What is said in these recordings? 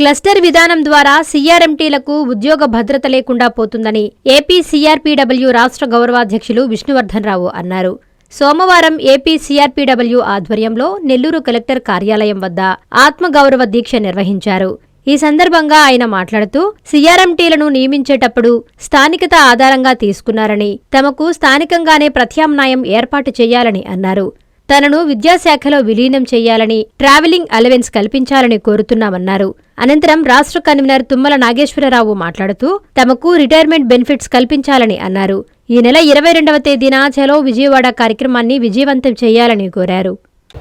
Cluster విధానం ద్వారా సీఆర్ఎంటీలకు ఉద్యోగ భద్రత లేకుండా పోతుందని ఏపీ సీఆర్పీడబ్ల్యూ రాష్ట్ర గౌరవాధ్యక్షులు విష్ణువర్ధన్ రావు అన్నారు. సోమవారం ఏపీ సీఆర్పీడబ్ల్యూ ఆధ్వర్యంలో నెల్లూరు కలెక్టర్ కార్యాలయం వద్ద ఆత్మగౌరవ దీక్ష నిర్వహించారు. ఈ సందర్భంగా ఆయన మాట్లాడుతూ సీఆర్ఎంటీలను నియమించేటప్పుడు స్థానికత ఆధారంగా తీసుకున్నారని తమకు స్థానికంగానే ప్రత్యామ్నాయం ఏర్పాటు చేయాలని అన్నారు. తనను విద్యాశాఖలో విలీనం చేయాలని ట్రావెలింగ్ అలవెన్స్ కల్పించాలని కోరుతున్నామన్నారు. అనంతరం రాష్ట్ర కన్వీనర్ తుమ్మల నాగేశ్వరరావు మాట్లాడుతూ తమకు రిటైర్మెంట్ బెనిఫిట్స్ కల్పించాలని అన్నారు. ఈ నెల ఇరవై రెండవ తేదీన చలో విజయవాడ కార్యక్రమాన్ని విజయవంతం చేయాలని కోరారు.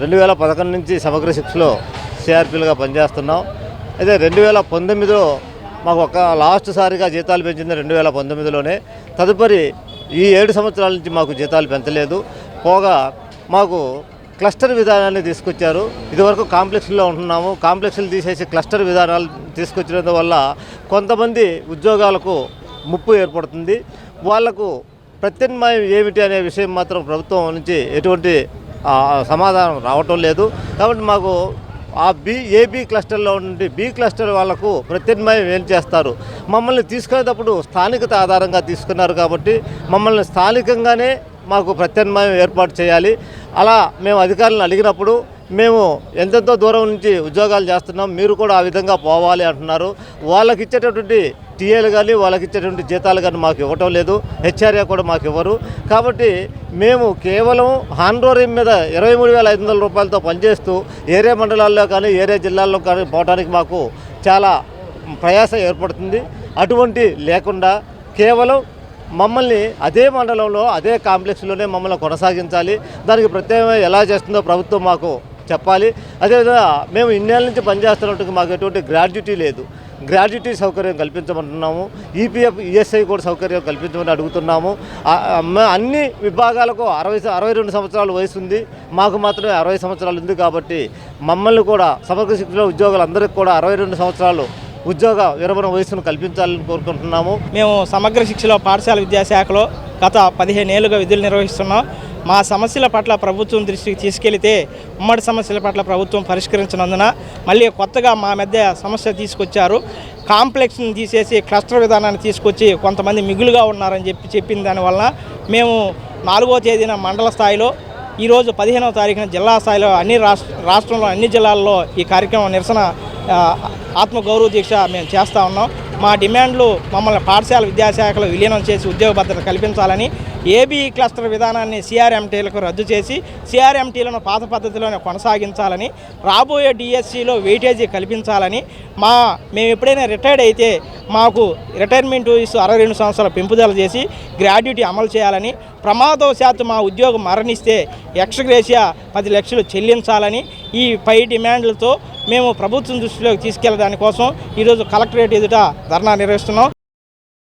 రెండు వేల పదకొండు నుంచి సమగ్ర శిక్షలో సిఆర్పీలుగా పనిచేస్తున్నాం. అయితే రెండు వేల పంతొమ్మిదిలో మాకు ఒక లాస్ట్ సారిగా జీతాలు పెంచింది రెండు వేల పంతొమ్మిదిలోనే. తదుపరి ఈ ఏడు సంవత్సరాల నుంచి మాకు జీతాలు పెంచలేదు. పోగా మాకు క్లస్టర్ విధానాన్ని తీసుకొచ్చారు. ఇదివరకు కాంప్లెక్స్లో ఉంటున్నాము. కాంప్లెక్స్లు తీసేసి క్లస్టర్ విధానాలు తీసుకొచ్చినందు వల్ల కొంతమంది ఉద్యోగాలకు ముప్పు ఏర్పడుతుంది. వాళ్ళకు ప్రత్యామ్నాయం ఏమిటి అనే విషయం మాత్రం ప్రభుత్వం నుంచి ఎటువంటి సమాధానం రావటం లేదు. కాబట్టి మాకు ఆ బి ఏబీ క్లస్టర్లో ఉండి బి క్లస్టర్ వాళ్ళకు ప్రత్యామ్నాయం ఏం చేస్తారు? మమ్మల్ని తీసుకునేటప్పుడు స్థానికత ఆధారంగా తీసుకున్నారు కాబట్టి మమ్మల్ని స్థానికంగానే మాకు ప్రత్యామ్నాయం ఏర్పాటు చేయాలి. అలా మేము అధికారులను అడిగినప్పుడు మేము ఎంతెంతో దూరం నుంచి ఉద్యోగాలు చేస్తున్నాం మీరు కూడా ఆ విధంగా పోవాలి అంటున్నారు. వాళ్ళకి ఇచ్చేటటువంటి టీఏలు కానీ వాళ్ళకి ఇచ్చేటువంటి జీతాలు కానీ మాకు ఇవ్వటం లేదు. హెచ్ఆర్ఏ కూడా మాకు ఇవ్వరు. కాబట్టి మేము కేవలం హాండ్రోరీ మీద ఇరవై మూడు వేల ఐదు వందల రూపాయలతో పనిచేస్తూ ఏరియా మండలాల్లో కానీ ఏరియా జిల్లాల్లో కానీ పోవడానికి మాకు చాలా ప్రయాస ఏర్పడుతుంది. అటువంటి లేకుండా కేవలం మమ్మల్ని అదే మండలంలో అదే కాంప్లెక్స్లోనే మమ్మల్ని కొనసాగించాలి. దానికి ప్రత్యేకంగా ఎలా చేస్తుందో ప్రభుత్వం మాకు చెప్పాలి. అదేవిధంగా మేము ఇన్నేళ్ళ నుంచి పనిచేస్తున్నట్టుగా మాకు ఎటువంటి గ్రాడ్యుటీ లేదు. గ్రాడ్యుటీ సౌకర్యం కల్పించమంటున్నాము. ఈపీఎఫ్ ఈఎస్ఐ కూడా సౌకర్యం కల్పించమని అడుగుతున్నాము. అన్ని విభాగాలకు అరవై అరవై రెండు సంవత్సరాల వయసు ఉంది. మాకు మాత్రమే అరవై సంవత్సరాలు ఉంది కాబట్టి మమ్మల్ని కూడా సమగ్ర శిక్షణ ఉద్యోగులందరికీ కూడా అరవై రెండు సంవత్సరాలు ఉద్యోగ విరమణ వయసును కల్పించాలని కోరుకుంటున్నాము. మేము సమగ్ర శిక్షలో పాఠశాల విద్యాశాఖలో గత పదిహేను ఏళ్ళుగా విధులు నిర్వహిస్తున్నాం. మా సమస్యల పట్ల ప్రభుత్వం దృష్టికి తీసుకెళ్తే ఉమ్మడి సమస్యల పట్ల ప్రభుత్వం పరిష్కరించినందున మళ్ళీ కొత్తగా మా మధ్య సమస్య తీసుకొచ్చారు. కాంప్లెక్స్ని తీసేసి క్లస్టర్ విధానాన్ని తీసుకొచ్చి కొంతమంది మిగులుగా ఉన్నారని చెప్పి చెప్పిన దానివల్ల మేము నాలుగో తేదీన మండల స్థాయిలో ఈరోజు పదిహేనవ తారీఖున జిల్లా స్థాయిలో అన్ని రాష్ట్ర రాష్ట్రంలో అన్ని జిల్లాల్లో ఈ కార్యక్రమం నిరసన ఆత్మగౌరవ దీక్ష మేము చేస్తూ ఉన్నాం. మా డిమాండ్లు మమ్మల్ని పాఠశాల విద్యాశాఖలో విలీనం చేసి ఉద్యోగ భద్రత కల్పించాలని ఏబీ క్లస్టర్ విధానాన్ని సిఆర్ఎంటీలకు రద్దు చేసి సిఆర్ఎంటీలను పాత పద్ధతిలోనే కొనసాగించాలని రాబోయే డిఎస్సిలో వెయిటేజీ కల్పించాలని మా మేము ఎప్పుడైనా రిటైర్డ్ అయితే మాకు రిటైర్మెంట్ ఇస్తూ అరవై రెండు సంవత్సరాల పెంపుదల చేసి గ్రాడ్యుటీ అమలు చేయాలని ప్రమాదవశాత్తు మా ఉద్యోగం మరణిస్తే ఎక్స్గ్రేషియా పది లక్షలు చెల్లించాలని ఈ పై డిమాండ్లతో మేము ప్రభుత్వం దృష్టిలోకి తీసుకెళ్ళడానికి కోసం ఈరోజు కలెక్టరేట్ ఎదుట ధర్నా నిర్వహిస్తున్నాం.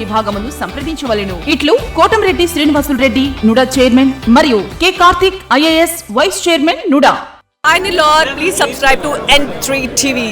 విభాగమును సంప్రదించవలెను. ఇట్లు కోటంరెడ్డి శ్రీనివాసులు రెడ్డి నుడా చైర్మన్ మరియు K Karthik IAS vice chairman NUDA. Finally, Lord, please subscribe to N3 TV